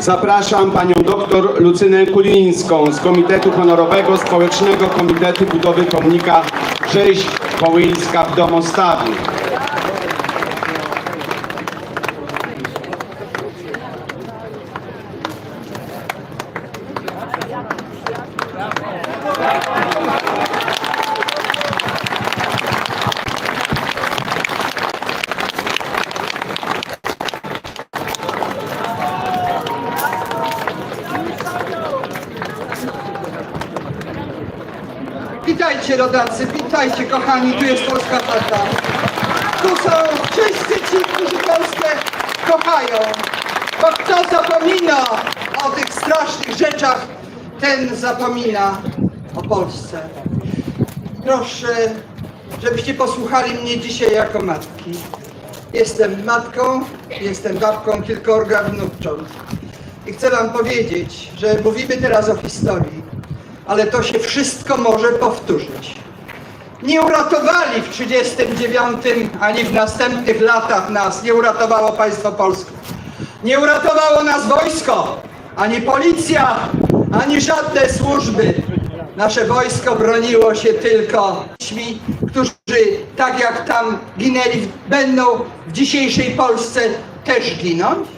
Zapraszam panią doktor Lucynę Kulińską z Komitetu Honorowego Społecznego Komitetu Budowy Pomnika Rzeź Kołyńska w Domostawiu. Witajcie rodacy, witajcie kochani, tu jest Polska Tata. Tu są wszyscy ci, którzy Polskę kochają. Bo kto zapomina o tych strasznych rzeczach, ten zapomina o Polsce. Proszę, żebyście posłuchali mnie dzisiaj jako matki. Jestem matką, jestem babką kilkorga wnucząt. I chcę wam powiedzieć, że mówimy teraz o historii, ale to się wszystko może powtórzyć. Nie uratowali w 1939 ani w następnych latach nas, nie uratowało państwo polskie. Nie uratowało nas wojsko, ani policja, ani żadne służby. Nasze wojsko broniło się tylko ćmi, którzy tak jak tam ginęli, będą w dzisiejszej Polsce też ginąć.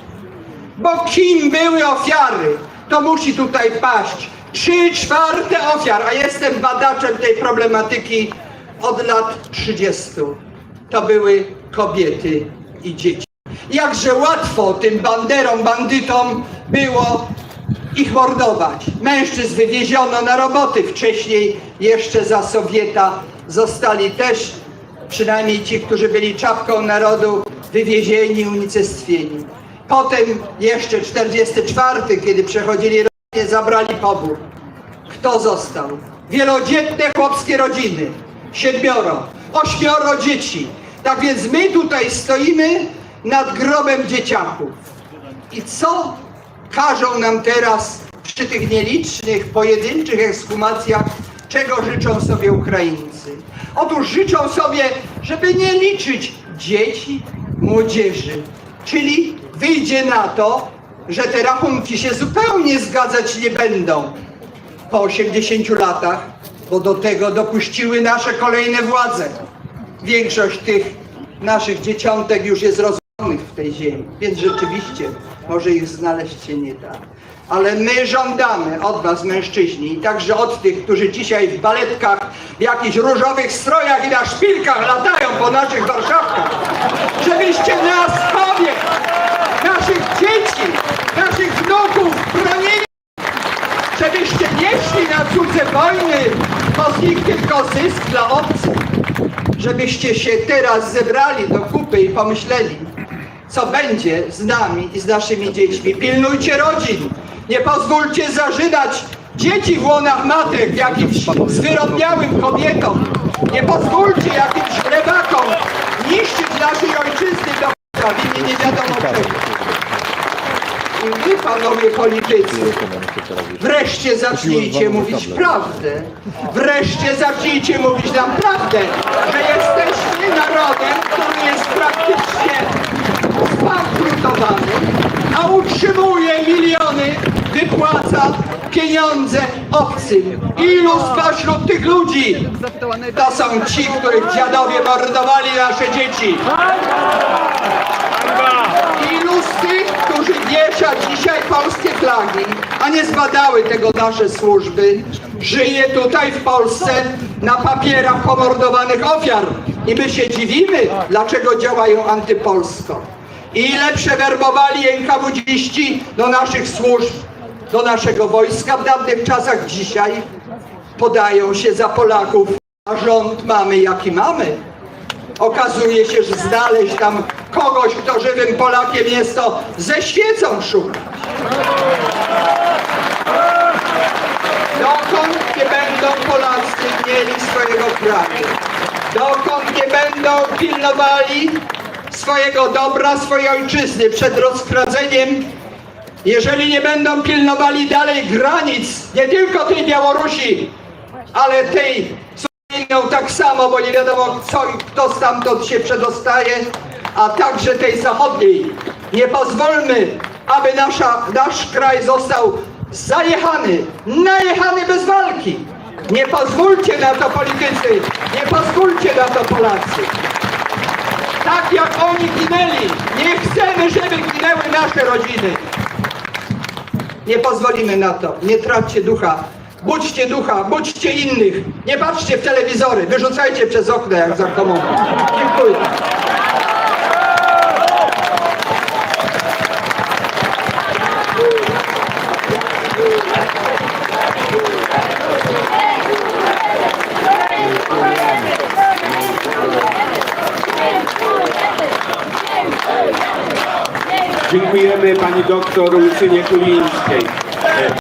Bo kim były ofiary, to musi tutaj paść. Trzy czwarte ofiar, a jestem badaczem tej problematyki od lat 30. To były kobiety i dzieci. Jakże łatwo tym banderom, bandytom było ich mordować. Mężczyzn wywieziono na roboty. Wcześniej jeszcze za Sowieta zostali też, przynajmniej ci, którzy byli czapką narodu, wywiezieni, unicestwieni. Potem jeszcze 44, kiedy przechodzili zabrali pobór. Kto został? Wielodzietne chłopskie rodziny. Siedmioro, ośmioro dzieci. Tak więc my tutaj stoimy nad grobem dzieciaków. I co każą nam teraz przy tych nielicznych, pojedynczych ekshumacjach, czego życzą sobie Ukraińcy? Otóż życzą sobie, żeby nie liczyć dzieci, młodzieży. Czyli wyjdzie na to, że te rachunki się zupełnie zgadzać nie będą po 80 latach, bo do tego dopuściły nasze kolejne władze. Większość tych naszych dzieciątek już jest rozumnych w tej ziemi, więc rzeczywiście może ich znaleźć się nie da. Ale my żądamy od was, mężczyźni, i także od tych, którzy dzisiaj w baletkach, w jakichś różowych strojach i na szpilkach latają po naszych warszawkach, żebyście nas, kobiet, naszych dzieci, naszych wnuków bronili żebyście nie szli na cudze wojny, bo z nich tylko zysk dla obcych. Żebyście się teraz zebrali do kupy i pomyśleli, co będzie z nami i z naszymi dziećmi. Pilnujcie rodzin. Nie pozwólcie zażynać dzieci w łonach matek jakimś zwyrodniałym kobietom. Nie pozwólcie jakimś lewakom niszczyć naszej ojczyzny do końca w imię nie wiadomo czego. I wy, panowie politycy, Wreszcie zacznijcie mówić prawdę. Wreszcie zacznijcie mówić nam prawdę, że jesteśmy narodem, który jest praktycznie zbankrutowany, a utrzymuje miliony, wypłaca pieniądze obcym. Ilu spośród tych ludzi to są ci, których dziadowie mordowali nasze dzieci? Ilu z tych, wiesza dzisiaj polskie flagi, a nie zbadały tego nasze służby, żyje tutaj w Polsce na papierach pomordowanych ofiar. I my się dziwimy, dlaczego działają antypolsko. Ile przewerbowali NKWDziści do naszych służb, do naszego wojska w dawnych czasach dzisiaj podają się za Polaków, a rząd mamy jaki mamy. Okazuje się, że znaleźć tam kogoś, kto żywym Polakiem jest, to ze świecą szukać. Dokąd nie będą Polacy mieli swojego kraju? Dokąd nie będą pilnowali swojego dobra, swojej ojczyzny przed rozkradzeniem jeżeli nie będą pilnowali dalej granic, nie tylko tej Białorusi, ale tej z Ukrainą tak samo, bo nie wiadomo co i kto stamtąd się przedostaje, a także tej zachodniej. Nie pozwólmy, aby nasza, nasz kraj został zajechany, najechany bez walki. Nie pozwólcie na to politycy, nie pozwólcie na to Polacy. Tak jak oni ginęli, nie chcemy, żeby ginęły nasze rodziny. Nie pozwolimy na to. Nie traćcie ducha. Budźcie ducha, budźcie innych. Nie patrzcie w telewizory, wyrzucajcie przez okno jak za komuną. Dziękuję. Dziękujemy pani doktor Lucynie Kulińskiej.